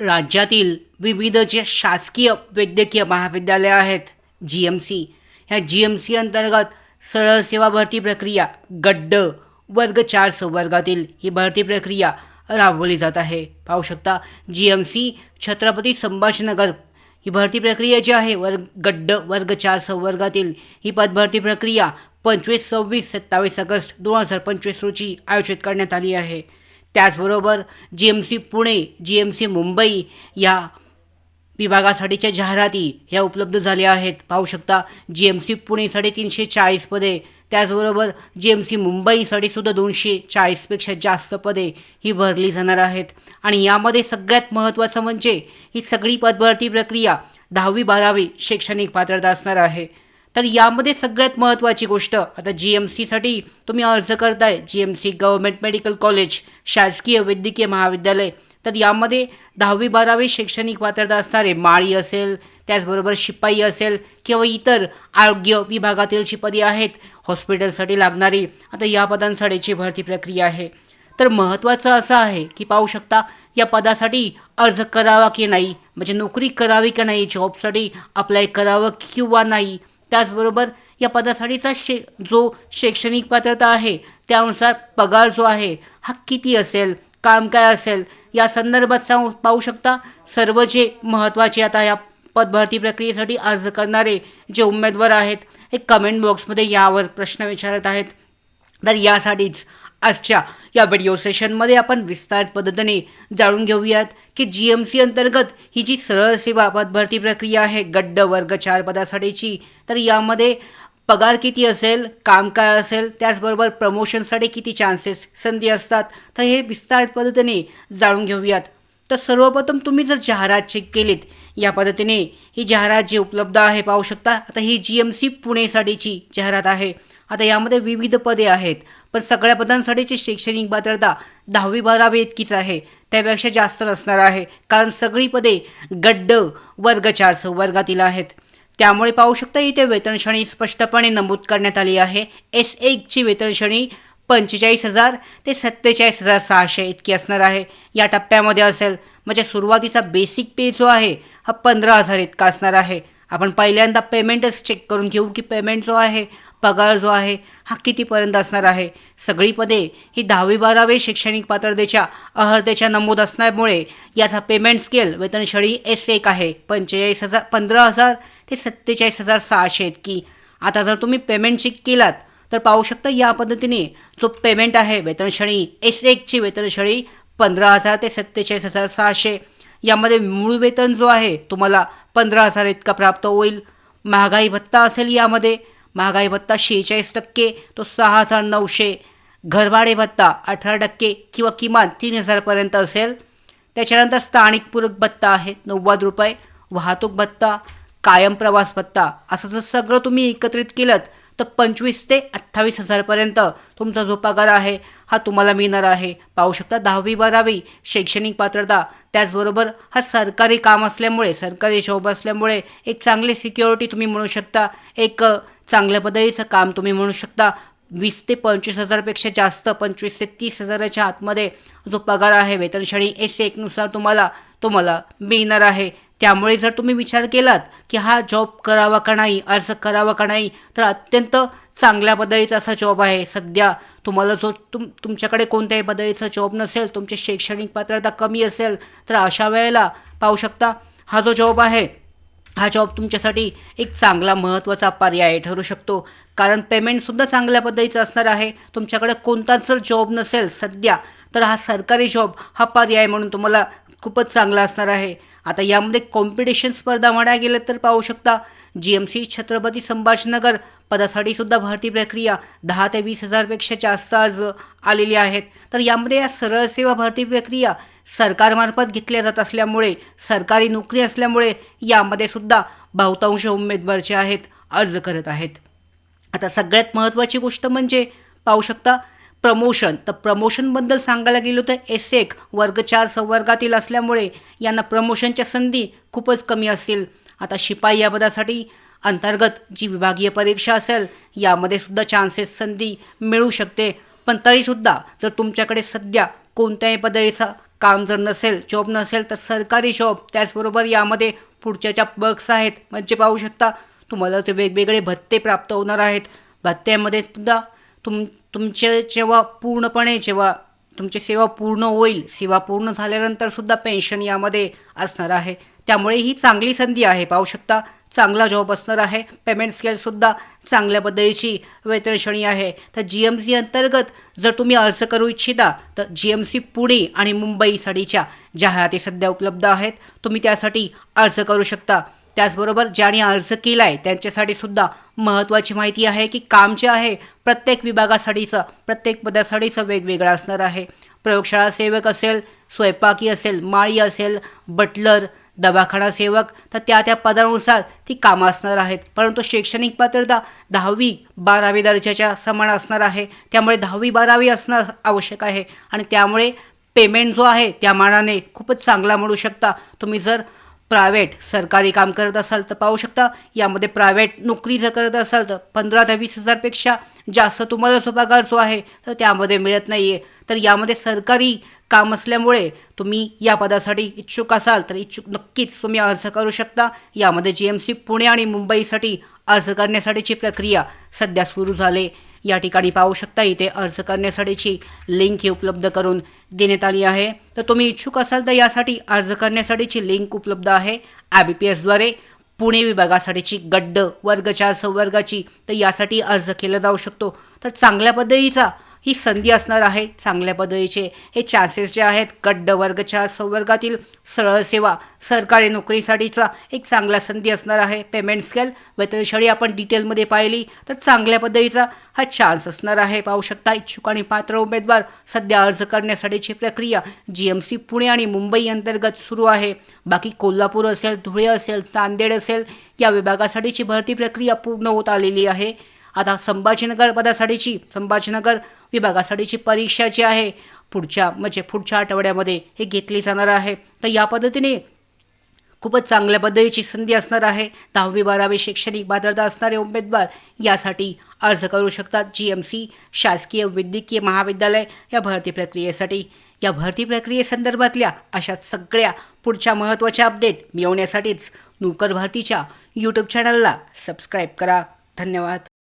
राज्यातील विविध जे शासकीय वैद्यकीय महाविद्यालयं आहेत जी एम सी ह्या जी एम सी अंतर्गत सरळ सेवा भरती प्रक्रिया गड्ड वर्ग चार संवर्गातील ही भरती प्रक्रिया राबवली जात आहे. पाहू शकता G M C Chhatrapati Sambhajinagar ही भरती प्रक्रिया जी आहे वर्ग गड्ड वर्ग चार संवर्गातील ही पदभरती प्रक्रिया पंचवीस सव्वीस सत्तावीस ऑगस्ट दोन हजार पंचवीस रोजी आयोजित करण्यात आली आहे. त्याचबरोबर G M C Pune G M C Mumbai या विभागासाठीच्या जाहिराती ह्या उपलब्ध झाल्या आहेत. पाहू शकता जी एम सी पुणेसाठी तीनशे चाळीस पदे त्याचबरोबर जी एम सी मुंबईसाठी सुद्धा दोनशे चाळीसपेक्षा जास्त पदे ही भरली जाणार आहेत. आणि यामध्ये सगळ्यात महत्त्वाचं म्हणजे ही सगळी पदभरती प्रक्रिया दहावी बारावी शैक्षणिक पात्रता असणार आहे. तर यामध्ये सगळ्यात महत्त्वाची गोष्ट आता जी एम सीसाठी तुम्ही अर्ज करताय G M C government medical college शासकीय वैद्यकीय महाविद्यालय तर यामध्ये दहावी बारावी शैक्षणिक पात्रता असणारे माळी असेल त्याचबरोबर शिपाई असेल किंवा इतर आरोग्य विभागातील जी पदे आहेत हॉस्पिटलसाठी लागणारी आता या पदांसाठीची भरती प्रक्रिया आहे. तर महत्त्वाचं असं आहे की पाहू शकता या पदासाठी अर्ज करावा की नाही म्हणजे नोकरी करावी का नाही जॉबसाठी अप्लाय करावं किंवा नाही त्याचबरोबर या पदासाठीचा शे जो शैक्षणिक पात्रता आहे त्यानुसार पगार जो आहे हा किती असेल काम काय असेल या संदर्भात सांगू पाहू शकता सर्व जे महत्त्वाचे आता या पदभरती प्रक्रियेसाठी अर्ज करणारे जे उमेदवार आहेत हे कमेंट बॉक्समध्ये यावर प्रश्न विचारत आहेत. तर यासाठीच आजच्या या व्हिडिओ सेशनमध्ये आपण विस्तारित पद्धतीने जाणून घेऊयात की जी एम सी अंतर्गत ही जी सरळ सेवा पदभरती प्रक्रिया आहे गड्ड वर्ग चार पदासाठीची तर यामध्ये पगार किती असेल काम काय असेल त्याचबरोबर प्रमोशनसाठी किती चान्सेस संधी असतात तर हे विस्तारित पद्धतीने जाणून घेऊयात. तर सर्वप्रथम तुम्ही जर जाहिरात चेक केलीत या पद्धतीने ही जाहिरात जी उपलब्ध आहे पाहू शकता. आता ही जी एम सी पुणेसाठीची जाहिरात आहे. आता यामध्ये विविध पदे आहेत. पण सगळ्या पदांसाठीची शैक्षणिक पात्रता दहावी बारावी इतकीच आहे. त्यापेक्षा जास्त नसणार आहे. कारण सगळी पदे गड्ड वर्ग चार संवर्गातील आहेत. त्यामुळे पाहू शकता इथे वेतन श्रेणी स्पष्टपणे नमूद करण्यात आली आहे. एस एकची वेतन श्रेणी पंचेचाळीस हजार ते सत्तेचाळीस हजार सहाशे इतकी असणार आहे. या टप्प्यामध्ये असेल म्हणजे सुरुवातीचा बेसिक पे जो आहे हा पंधरा हजार इतका असणार आहे. आपण पहिल्यांदा पेमेंटच चेक करून घेऊ की पेमेंट जो आहे पगार जो आहे हा कितीपर्यंत असणार आहे? सगळी पदे ही दहावी बारावी शैक्षणिक पात्रतेच्या अहर्तेच्या नमूद असल्यामुळे याचा पेमेंट स्केल वेतन श्रेणी एस एक आहे. पंचेचाळीस हजार पंधरा हजार ते सत्तेचाळीस हजार सहाशे इतकी. आता जर तुम्ही पेमेंट चेक केलात तर पाहू शकता या पद्धतीने जो पेमेंट आहे वेतन श्रेणी एस एकची वेतन श्रेणी पंधरा हजार ते सत्तेचाळीस हजार सहाशे. यामध्ये मूळ वेतन जो आहे तुम्हाला पंधरा हजार इतका प्राप्त होईल. महागाई भत्ता असेल यामध्ये महागाई भत्ता शेहेचाळीस टक्के तो सहा हजार नऊशे. घरभाडे भत्ता अठरा टक्के किंवा किमान तीन हजारपर्यंत असेल. त्याच्यानंतर स्थानिक पूरक भत्ता आहे नव्वद रुपये. वाहतूक भत्ता कायम प्रवास भत्ता असं जर सगळं तुम्ही एकत्रित केलं तर पंचवीस ते अठ्ठावीस हजारपर्यंत तुमचा जो पगार आहे हा तुम्हाला मिळणार आहे. पाहू शकता दहावी बारावी शैक्षणिक पात्रता त्याचबरोबर हा सरकारी काम असल्यामुळे सरकारी जॉब असल्यामुळे एक चांगली सिक्युरिटी तुम्ही म्हणू शकता. एक चांगल्या पद्धतीचं काम तुम्ही म्हणू शकता. वीस ते पंचवीस हजारपेक्षा जास्त पंचवीस ते तीस हजाराच्या आतमध्ये जो पगार आहे वेतन श्रेणी एस एकनुसार तुम्हाला तुम्हाला मिळणार आहे. त्यामुळे जर तुम्ही विचार केलात की हा जॉब करावा का नाही अर्ज करावा का नाही तर अत्यंत चांगल्या पद्धतीचा असा जॉब आहे. सध्या तुम्हाला जो तुम तुमच्याकडे कोणत्याही पद्धतीचा जॉब नसेल तुमची शैक्षणिक पात्रता कमी असेल तर अशा वेळेला पाहू शकता हा जो जॉब आहे हा जॉब तुमच्यासाठी एक चांगला महत्त्वाचा पर्याय ठरू शकतो. कारण पेमेंटसुद्धा चांगल्या पद्धतीचं असणार आहे. तुमच्याकडे कोणताच जर जॉब नसेल सध्या तर हा सरकारी जॉब हा पर्याय म्हणून तुम्हाला खूपच चांगला असणार आहे. आता यामध्ये कॉम्पिटिशन स्पर्धा म्हणायला गेलं तर पाहू शकता. G M C Chhatrapati Sambhajinagar पदासाठी सुद्धा भरती प्रक्रिया दहा ते वीस हजारपेक्षा जास्त अर्ज आलेले आहेत. तर यामध्ये या सरळ सेवा भरती प्रक्रिया सरकारमार्फत घेतल्या जात असल्यामुळे सरकारी नोकरी असल्यामुळे यामध्ये सुद्धा बहुतांश उमेदवार जे आहेत अर्ज करत आहेत. आता सगळ्यात महत्त्वाची गोष्ट म्हणजे पाहू शकता प्रमोशन. तर प्रमोशनबद्दल सांगायला गेलो तर एस एक वर्ग चार संवर्गातील असल्यामुळे यांना प्रमोशनच्या संधी खूपच कमी असतील आता शिपाई या पदासाठी अंतर्गत जी विभागीय परीक्षा असेल यामध्ये सुद्धा चान्सेस संधी मिळू शकते. पण तरीसुद्धा जर तुमच्याकडे सध्या कोणत्याही पदवीचा काम जर नसेल जॉब नसेल तर सरकारी जॉब त्याचबरोबर यामध्ये पुढच्या ज्या बग्स आहेत म्हणजे पाहू शकता तुम्हाला ते वेगवेगळे भत्ते प्राप्त होणार आहेत. भत्त्यामध्ये सुद्धा तुम तुमचे जेव्हा पूर्णपणे जेव्हा तुमची सेवा पूर्ण होईल सेवा पूर्ण झाल्यानंतर सुद्धा पेन्शन यामध्ये असणार आहे. त्यामुळे ही चांगली संधी आहे पाहू शकता. चांगला जॉब असणार आहे. पेमेंट स्केलसुद्धा चांगल्या पद्धतीची वेतनश्रेणी आहे. तर जी एम सी अंतर्गत जर तुम्ही अर्ज करू इच्छिता तर जी एम सी पुणे आणि मुंबईसाठीच्या जाहिराती सध्या उपलब्ध आहेत. तुम्ही त्यासाठी अर्ज करू शकता. त्याचबरोबर ज्यांनी अर्ज केला आहे त्यांच्यासाठी सुद्धा महत्त्वाची माहिती आहे की काम जे आहे प्रत्येक विभागासाठीचं प्रत्येक पदासाठीचं वेगवेगळं असणार आहे. प्रयोगशाळा सेवक असेल स्वयंपाकी असेल माळी असेल बटलर दवाखाना सेवक तर त्या त्या पदानुसार ती कामं असणार आहेत. परंतु शैक्षणिक पात्रता दहावी बारावी दर्जाच्या समान असणार आहे. त्यामुळे दहावी बारावी असणं आवश्यक आहे. आणि त्यामुळे पेमेंट जो आहे त्या मानाने खूपच चांगला मिळू शकता. तुम्ही जर प्रायव्हेट सरकारी काम करत असाल तर पाहू शकता. यामध्ये प्रायव्हेट नोकरी जर करत असाल तर पंधरा ते वीस हजारपेक्षा जास्त तुम्हाला जो पगार जो आहे तर त्यामध्ये मिळत नाही आहे तर यामध्ये सरकारी काम असल्यामुळे तुम्ही या पदासाठी इच्छुक असाल तर इच्छुक नक्कीच तुम्ही अर्ज करू शकता. यामध्ये जी एम सी पुणे आणि मुंबईसाठी अर्ज करण्यासाठीची प्रक्रिया सध्या सुरू झाले. या ठिकाणी पाहू शकता इथे अर्ज करण्यासाठीची लिंक ही उपलब्ध करून देण्यात आली आहे. तर तुम्ही इच्छुक असाल तर यासाठी अर्ज करण्यासाठीची लिंक उपलब्ध आहे. आय बी पी एसद्वारे पुणे विभागासाठीची गड्ड वर्ग चार संवर्गाची तर यासाठी अर्ज केला जाऊ शकतो. तर चांगल्या पद्धतीचा ही संधी असणार आहे. चांगल्या पद्धतीचे हे चान्सेस जे आहेत गड्ड वर्ग चार संवर्गातील सरळ सेवा सरकारी नोकरीसाठीचा एक चांगला संधी असणार आहे. पेमेंट स्केल वेतनशाळी आपण डिटेलमध्ये पाहिली तर चांगल्या पद्धतीचा हा चान्स असणार आहे. पाहू शकता इच्छुक आणि पात्र उमेदवार सध्या अर्ज करण्यासाठीची प्रक्रिया जी एम सी पुणे आणि मुंबई अंतर्गत सुरू आहे. बाकी कोल्हापूर असेल धुळे असेल नांदेड असेल या विभागासाठीची भरती प्रक्रिया पूर्ण होत आलेली आहे. आता संभाजीनगर पदासाठीची संभाजीनगर विभागासाठीची परीक्षा जी आहे पुढच्या म्हणजे पुढच्या आठवड्यामध्ये हे घेतली जाणार आहे. तर या पद्धतीने खूपच चांगल्या पद्धतीची संधी असणार आहे. दहावी बारावी शैक्षणिक पात्रता असणारे उमेदवार यासाठी अर्ज करू शकतात. जी एम सी शासकीय वैद्यकीय महाविद्यालय या भरती प्रक्रियेसाठी. या भरती प्रक्रियेसंदर्भातल्या अशा सगळ्या पुढच्या महत्त्वाच्या अपडेट मिळवण्यासाठीच नोकर भारतीच्या यूट्यूब चॅनलला सबस्क्राईब करा. धन्यवाद.